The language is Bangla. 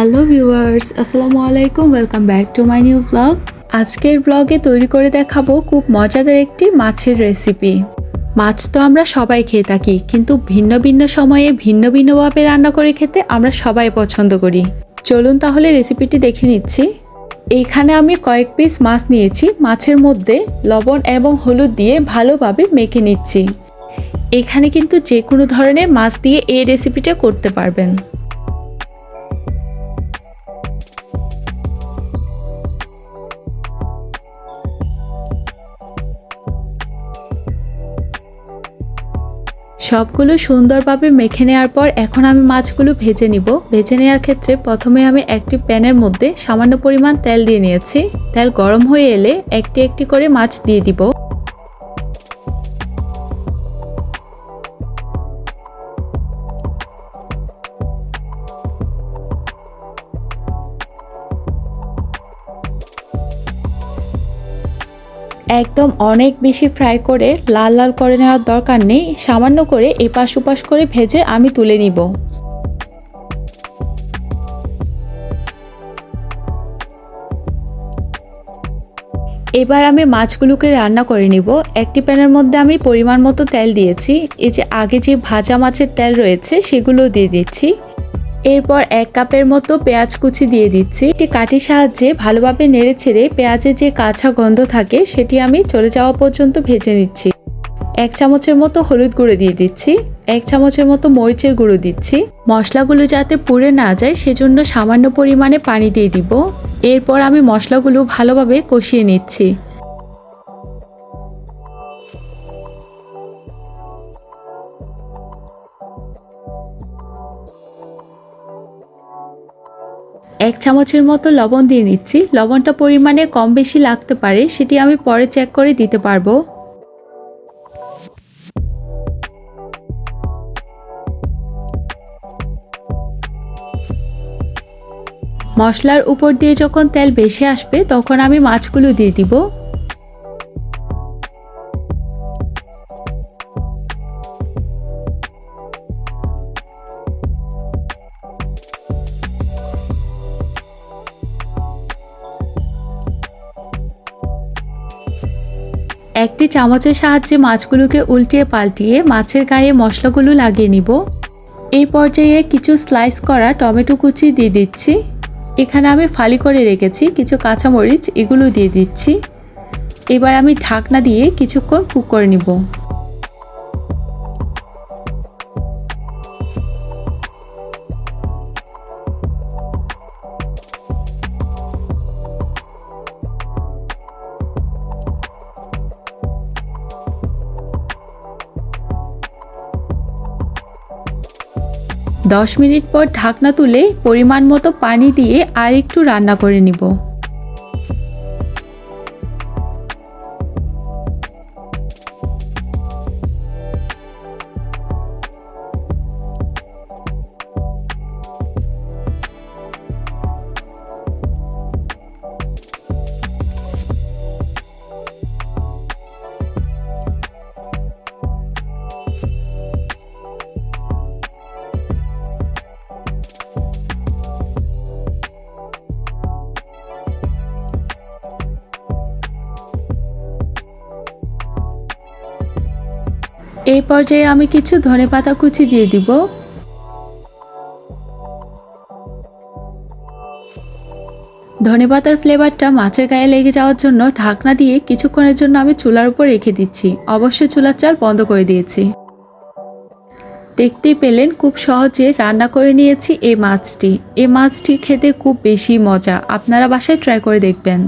হ্যালো ভিউয়ার্স, আসসালামু আলাইকুম, welcome back to my new blog. আজকের ব্লগে তৈরি করে দেখাবো খুব মজাদার একটি মাছের রেসিপি। মাছ তো আমরা সবাই খেয়ে থাকি, কিন্তু ভিন্ন ভিন্ন সময়ে ভিন্ন ভিন্নভাবে রান্না করে খেতে আমরা সবাই পছন্দ করি। চলুন তাহলে রেসিপিটি দেখে নিচ্ছি। এইখানে আমি কয়েক পিস মাছ নিয়েছি, মাছের মধ্যে লবণ এবং হলুদ দিয়ে ভালোভাবে মেখে নিচ্ছি। এখানে কিন্তু যে কোনো ধরনের মাছ দিয়ে এই রেসিপিটা করতে পারবেন। সবগুলো সুন্দরভাবে মেখে নেওয়ার পর এখন আমি মাছগুলো ভেজে নিব। ভেজে নেওয়ার ক্ষেত্রে প্রথমে আমি একটি প্যানের মধ্যে সামান্য পরিমাণ তেল দিয়ে নিয়েছি। তেল গরম হয়ে এলে একটি একটি করে মাছ দিয়ে দিব। একদম অনেক বেশি ফ্রাই করে লাল লাল করে নেওয়ার দরকার নেই, সামান্য করে এপাশ ওপাশ করে ভেজে আমি তুলে নিব। এবার আমি মাছগুলোকে রান্না করে নিব। একটি প্যানের মধ্যে আমি পরিমাণ মতো তেল দিয়েছি। এই যে আগে যে ভাজা মাছের তেল রয়েছে সেগুলো দিয়ে দিচ্ছি। এরপর এক কাপের মতো পেঁয়াজ কুচি দিয়ে দিচ্ছি। একটি কাঠির সাহায্যে ভালোভাবে নেড়ে ছেড়ে পেঁয়াজের যে কাঁচা গন্ধ থাকে, সেটি আমি চলে যাওয়া পর্যন্ত ভেজে নিচ্ছি। এক চামচের মতো হলুদ গুঁড়ো দিয়ে দিচ্ছি। এক চামচের মতো মরিচের গুঁড়ো দিচ্ছি। মশলাগুলো যাতে পুড়ে না যায়, সেজন্য সামান্য পরিমাণে পানি দিয়ে দিব। এরপর আমি মশলাগুলো ভালোভাবে কষিয়ে নিচ্ছি। এক চামচের মতো লবণ দিয়ে নিচ্ছি। লবণটা পরিমাণে কম বেশি লাগতে পারে, সেটি আমি পরে চেক করে দিতে পারব। মশলার উপর দিয়ে যখন তেল বেশি আসবে, তখন আমি মাছগুলো দিয়ে দিব। একটি চামচের সাহায্যে মাছগুলোকে উল্টিয়ে পাল্টিয়ে মাছের গায়ে মশলাগুলো লাগিয়ে নিব। এই পর্যায়ে কিছু স্লাইস করা টমেটো কুচি দিয়ে দিচ্ছি। এখানে আমি ফালি করে রেখেছি, কিছু কাঁচামরিচ এগুলো দিয়ে দিচ্ছি। এবার আমি ঢাকনা দিয়ে কিছুক্ষণ কুক করে নিব। দশ মিনিট পর ঢাকনা তুলে পরিমাণ মতো পানি দিয়ে আর একটু রান্না করে নিব। এই পর্যায়ে আমি কিছু ধনেপাতা কুচি দিয়ে দিব। ধনেপাতার ফ্লেভারটা মাছের গায়ে লেগে যাওয়ার জন্য ঢাকনা দিয়ে কিছুক্ষণের জন্য আমি চুলার উপর রেখে দিচ্ছি। অবশ্যই চুলার চাল বন্ধ করে দিয়েছি। দেখতেই পেলেন খুব সহজে রান্না করে নিয়েছি এই মাছটি। এই মাছটি খেতে খুব বেশি মজা। আপনারা বাসায় ট্রাই করে দেখবেন।